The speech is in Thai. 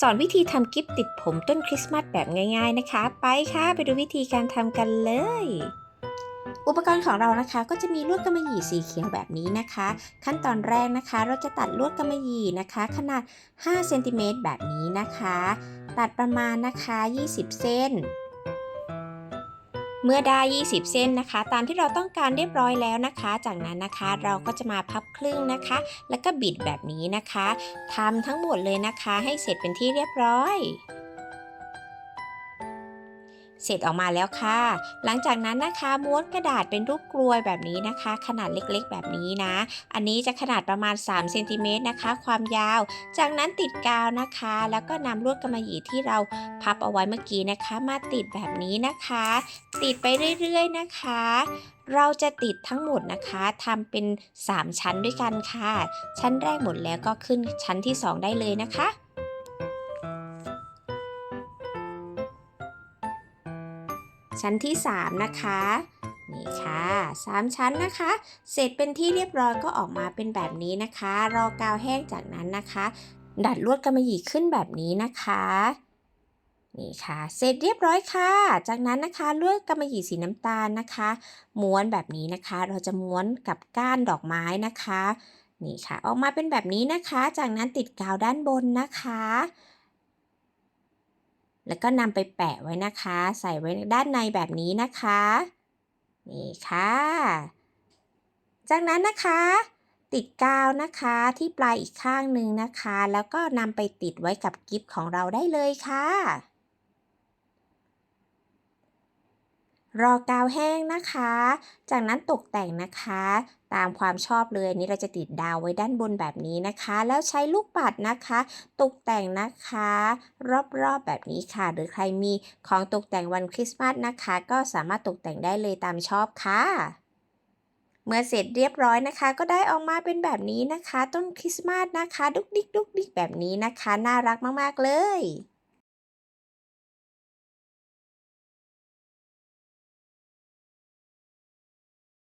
สอนวิธีทำกิฟติดผมต้นคริสต์มาสแบบง่าย ๆนะคะ ไปค่ะ ไปดูวิธีการทำกันเลย อุปกรณ์ของเรานะคะ ก็จะมีลวดกำมะหยี่สีเขียวแบบนี้นะคะ ขั้นตอนแรกนะคะ เราจะตัดลวดกำมะหยี่นะคะ ขนาด5เซนติเมตรแบบนี้นะคะ ตัดประมาณนะคะ 20เส้น เมื่อได้ 20 เส้นนะคะ ตามที่เราต้องการเรียบร้อยแล้วนะคะ จากนั้นนะคะเราก็จะมาพับครึ่งนะคะ แล้วก็บิดแบบนี้นะคะทำทั้งหมดเลยนะคะ ให้เสร็จเป็นที่เรียบร้อย เสร็จออกมาแล้วค่ะ หลังจากนั้นนะคะม้วนกระดาษเป็นรูปกลวยแบบนี้นะคะ ขนาดเล็กๆ แบบนี้นะ อันนี้จะขนาดประมาณ3เซนติเมตรนะคะ ความยาว จากนั้นติดกาวนะคะ แล้วก็นำลวดกำมะหยี่ที่เราพับเอาไว้เมื่อกี้นะคะ มาติดแบบนี้นะคะ ติดไปเรื่อยๆนะคะ เราจะติดทั้งหมดนะคะทำเป็น 3 ชั้นด้วยกันค่ะ ชั้นแรกหมดแล้วก็ขึ้นชั้นที่ 2 ได้เลยนะคะ ชั้นที่ 3 นะคะนี่ค่ะ 3 ชั้นนะคะ เสร็จเป็นที่เรียบร้อยก็ออกมาเป็นแบบนี้นะคะ รอกาวแห้งจากนั้นนะคะ ดัดลวดกำมะหยี่ขึ้นแบบนี้นะคะนี่ค่ะ เสร็จเรียบร้อยค่ะ จากนั้นนะคะลวดกำมะหยี่สีน้ำตาลนะคะ ม้วนแบบนี้นะคะ เราจะม้วนกับก้านดอกไม้นะคะ นี่ค่ะ ออกมาเป็นแบบนี้นะคะ จากนั้นติดกาวด้านบนนะคะ แล้วก็นำไปแปะไว้นะคะ ใส่ไว้ด้านในแบบนี้นะคะ นี่ค่ะ จากนั้นนะคะ ติดกาวนะคะที่ปลายอีกข้างหนึ่งนะคะ แล้วก็นำไปติดไว้กับกิฟต์ของเราได้เลยค่ะ รอกาวแห้งนะคะ จากนั้นตกแต่งนะคะ ตามความชอบเลยนนี้เราจะติดดาวไว้ด้านบนแบบนี้นะคะ แล้วใช้ลูกปัดนะคะ ตกแต่งนะคะ รอบๆแบบนี้ค่ะ หรือใครมีของตกแต่งวันคริสต์มาสนะคะ ก็สามารถตกแต่งได้เลยตามชอบค่ะเมื่อเสร็จเรียบร้อยนะคะ ก็ได้ออกมาเป็นแบบนี้นะคะ ต้นคริสต์มาสนะคะ ดุกดิกดุกดิกแบบนี้นะคะ น่ารักมาก ๆ เลย